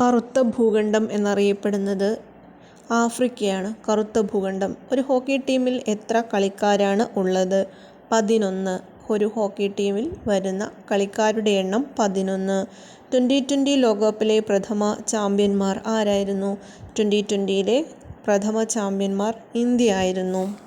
കറുത്ത ഭൂഖണ്ഡം എന്നറിയപ്പെടുന്നത് ആഫ്രിക്കയാണ്. കറുത്ത ഭൂഖണ്ഡം. ഒരു ഹോക്കി ടീമിൽ എത്ര കളിക്കാരാണ് ഉള്ളത്? പതിനൊന്ന്. ഒരു ഹോക്കി ടീമിൽ വരുന്ന കളിക്കാരുടെ എണ്ണം പതിനൊന്ന്. ട്വന്റി ട്വന്റി ലോകകപ്പിലെ പ്രഥമ ചാമ്പ്യന്മാർ ആരായിരുന്നു? ട്വന്റി ട്വന്റിയിലെ പ്രഥമ ചാമ്പ്യന്മാർ ഇന്ത്യ ആയിരുന്നു.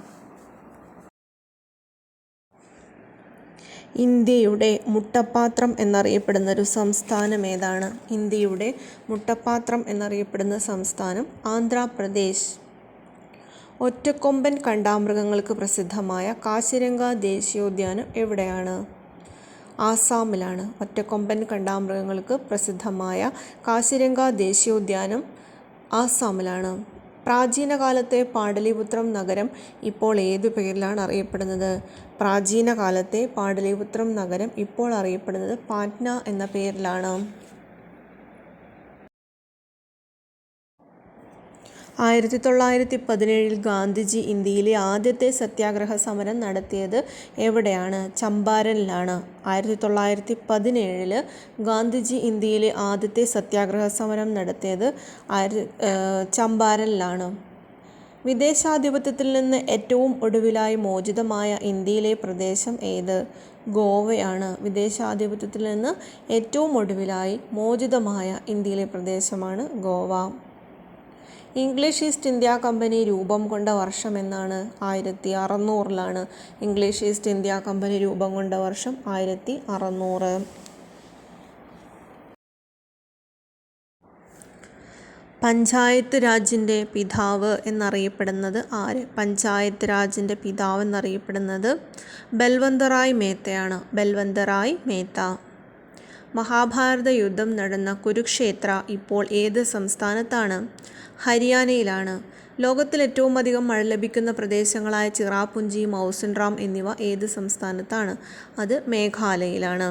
ഇന്ത്യയുടെ മുട്ടപ്പാത്രം എന്നറിയപ്പെടുന്ന ഒരു സംസ്ഥാനം ഏതാണ്? ഇന്ത്യയുടെ മുട്ടപ്പാത്രം എന്നറിയപ്പെടുന്ന സംസ്ഥാനം ആന്ധ്രാപ്രദേശ്. ഒറ്റക്കൊമ്പൻ കണ്ടാമൃഗങ്ങൾക്ക് പ്രസിദ്ധമായ കാശിരംഗ ദേശീയോദ്യാനം എവിടെയാണ്? ആസാമിലാണ്. ഒറ്റക്കൊമ്പൻ കണ്ടാമൃഗങ്ങൾക്ക് പ്രസിദ്ധമായ കാശിരംഗ ദേശീയോദ്യാനം ആസാമിലാണ്. പ്രാചീന കാലത്തെ പാടലിപുത്രം നഗരം ഇപ്പോൾ ഏതു പേരിലാണ് അറിയപ്പെടുന്നത്? പ്രാചീനകാലത്തെ പാടലിപുത്രം നഗരം ഇപ്പോൾ അറിയപ്പെടുന്നത് പാറ്റ്ന എന്ന പേരിലാണ്. ആയിരത്തി തൊള്ളായിരത്തി പതിനേഴിൽ ഗാന്ധിജി ഇന്ത്യയിലെ ആദ്യത്തെ സത്യാഗ്രഹ സമരം നടത്തിയത് എവിടെയാണ്? ചമ്പാരനിലാണ്. ആയിരത്തി തൊള്ളായിരത്തി പതിനേഴിൽ ഗാന്ധിജി ഇന്ത്യയിലെ ആദ്യത്തെ സത്യാഗ്രഹ സമരം നടത്തിയത് ആയിരത്തി ചമ്പാരനിലാണ്. വിദേശാധിപത്യത്തിൽ നിന്ന് ഏറ്റവും ഒടുവിലായി മോചിതമായ ഇന്ത്യയിലെ പ്രദേശം ഏത്? ഗോവയാണ്. വിദേശാധിപത്യത്തിൽ നിന്ന് ഏറ്റവും ഒടുവിലായി മോചിതമായ ഇന്ത്യയിലെ പ്രദേശമാണ് Goa. English East India company രൂപം കൊണ്ട വർഷം എന്നാണ് ആയിരത്തി അറുന്നൂറിലാണ് ഇംഗ്ലീഷ് ഈസ്റ്റ് ഇന്ത്യ കമ്പനി രൂപം കൊണ്ട വർഷം ആയിരത്തി അറുന്നൂറ്. പഞ്ചായത്ത് രാജിന്റെ പിതാവ് എന്നറിയപ്പെടുന്നത് ആര്? പഞ്ചായത്ത് രാജിന്റെ പിതാവ് എന്നറിയപ്പെടുന്നത് ബൽവന്തറായ് മേത്തയാണ്. ബൽവന്തറായ് മേത്ത. മഹാഭാരത യുദ്ധം നടന്ന കുരുക്ഷേത്ര ഇപ്പോൾ ഏത് സംസ്ഥാനത്താണ്? ഹരിയാനയിലാണ്. ലോകത്തിൽ ഏറ്റവും അധികം മഴ ലഭിക്കുന്ന പ്രദേശങ്ങളായ ചിറാപുഞ്ചി മൗസിൻ റാം എന്നിവ ഏത് സംസ്ഥാനത്താണ്? അത് മേഘാലയയിലാണ്.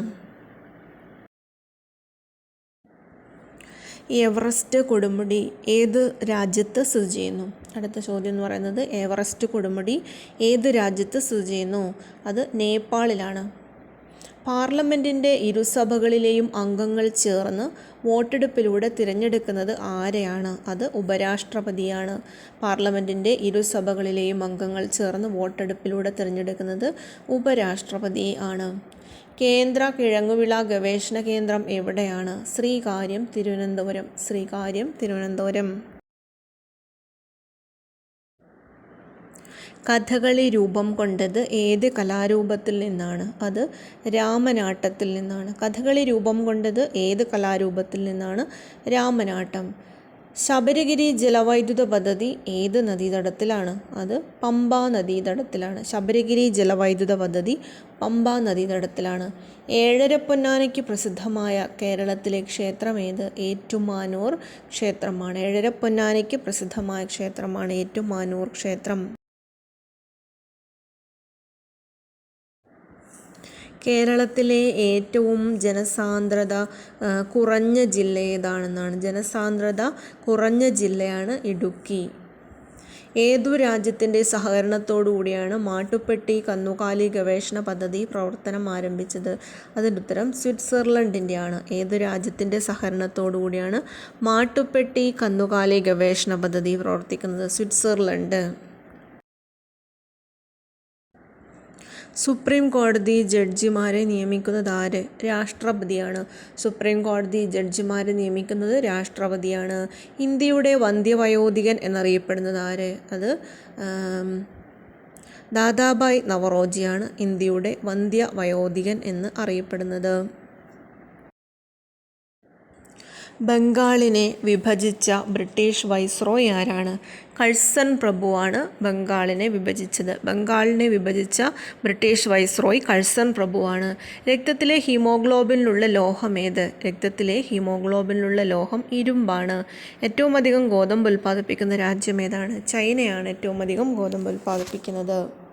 എവറസ്റ്റ് കൊടുമുടി ഏത് രാജ്യത്ത് സ്ഥിതി ചെയ്യുന്നു? അടുത്ത ചോദ്യം എന്ന് പറയുന്നത് എവറസ്റ്റ് കൊടുമുടി ഏത് രാജ്യത്ത് സ്ഥിതി ചെയ്യുന്നു? അത് നേപ്പാളിലാണ്. പാർലമെന്റിന്റെ ഇരുസഭകളിലെയും അംഗങ്ങൾ ചേർന്ന് വോട്ടെടുപ്പിലൂടെ തിരഞ്ഞെടുക്കുന്നത് ആരെയാണ്? അത് ഉപരാഷ്ട്രപതിയാണ്. പാർലമെന്റിന്റെ ഇരുസഭകളിലെയും അംഗങ്ങൾ ചേർന്ന് വോട്ടെടുപ്പിലൂടെ തിരഞ്ഞെടുക്കുന്നത് ഉപരാഷ്ട്രപതി ആണ്. കേന്ദ്ര കിഴങ്ങുവിള ഗവേഷണ കേന്ദ്രം എവിടെയാണ്? ശ്രീകാര്യം തിരുവനന്തപുരം. ശ്രീകാര്യം തിരുവനന്തപുരം. കഥകളി രൂപം കൊണ്ടത് ഏത് കലാരൂപത്തിൽ നിന്നാണ്? അത് രാമനാട്ടത്തിൽ നിന്നാണ്. കഥകളി രൂപം കൊണ്ടത് ഏത് കലാരൂപത്തിൽ നിന്നാണ്? രാമനാട്ടം. ശബരിഗിരി ജലവൈദ്യുത പദ്ധതി ഏത് നദീതടത്തിലാണ്? അത് പമ്പാ നദീതടത്തിലാണ്. ശബരിഗിരി ജലവൈദ്യുത പദ്ധതി പമ്പാ നദീതടത്തിലാണ്. ഏഴര പൊന്നാനയ്ക്ക് പ്രസിദ്ധമായ കേരളത്തിലെ ക്ഷേത്രം ഏത്? ഏറ്റുമാനൂർ ക്ഷേത്രമാണ്. ഏഴര പൊന്നാനയ്ക്ക് പ്രസിദ്ധമായ ക്ഷേത്രമാണ് ഏറ്റുമാനൂർ ക്ഷേത്രം. കേരളത്തിലെ ഏറ്റവും ജനസാന്ദ്രത കുറഞ്ഞ ജില്ല ഏതാണെന്നാണ്? ജനസാന്ദ്രത കുറഞ്ഞ ജില്ലയാണ് ഇടുക്കി. ഏതു രാജ്യത്തിന്റെ സഹകരണത്തോടുകൂടിയാണ് മാട്ടുപ്പെട്ടി കന്നുകാലി ഗവേഷണ പദ്ധതി പ്രവർത്തനം ആരംഭിച്ചത്? അതിന്റെ ഉത്തരം സ്വിറ്റ്സർലൻഡിന്റെയാണ്. ഏതു രാജ്യത്തിന്റെ സഹകരണത്തോടുകൂടിയാണ് മാട്ടുപ്പെട്ടി കന്നുകാലി ഗവേഷണ പദ്ധതി പ്രവർത്തിക്കുന്നത്? സ്വിറ്റ്സർലൻഡ്. സുപ്രീം കോടതി ജഡ്ജിമാരെ നിയമിക്കുന്നത് ആര്? രാഷ്ട്രപതിയാണ്. സുപ്രീം കോടതി ജഡ്ജിമാരെ നിയമിക്കുന്നത് രാഷ്ട്രപതിയാണ്. ഇന്ത്യയുടെ വന്ധ്യവയോധികൻ എന്നറിയപ്പെടുന്നത് ആര്? അത് ദാദാബായ് നവറോജിയാണ് ഇന്ത്യയുടെ വന്ധ്യവയോധികൻ എന്ന് അറിയപ്പെടുന്നത്. ബംഗാളിനെ വിഭജിച്ച ബ്രിട്ടീഷ് വൈസ്രോയ് ആരാണ്? കഴ്സൺ പ്രഭുവാണ് ബംഗാളിനെ വിഭജിച്ചത്. ബംഗാളിനെ വിഭജിച്ച ബ്രിട്ടീഷ് വൈസ്രോയ് കഴ്സൺ പ്രഭുവാണ്. രക്തത്തിലെ ഹീമോഗ്ലോബിനിലുള്ള ലോഹം ഏത്? രക്തത്തിലെ ഹീമോഗ്ലോബിനിലുള്ള ലോഹം ഇരുമ്പാണ്. ഏറ്റവും അധികം ഗോതമ്പ് ഉൽപ്പാദിപ്പിക്കുന്ന രാജ്യം ഏതാണ്? ചൈനയാണ് ഏറ്റവും അധികം ഗോതമ്പ് ഉൽപ്പാദിപ്പിക്കുന്നത്.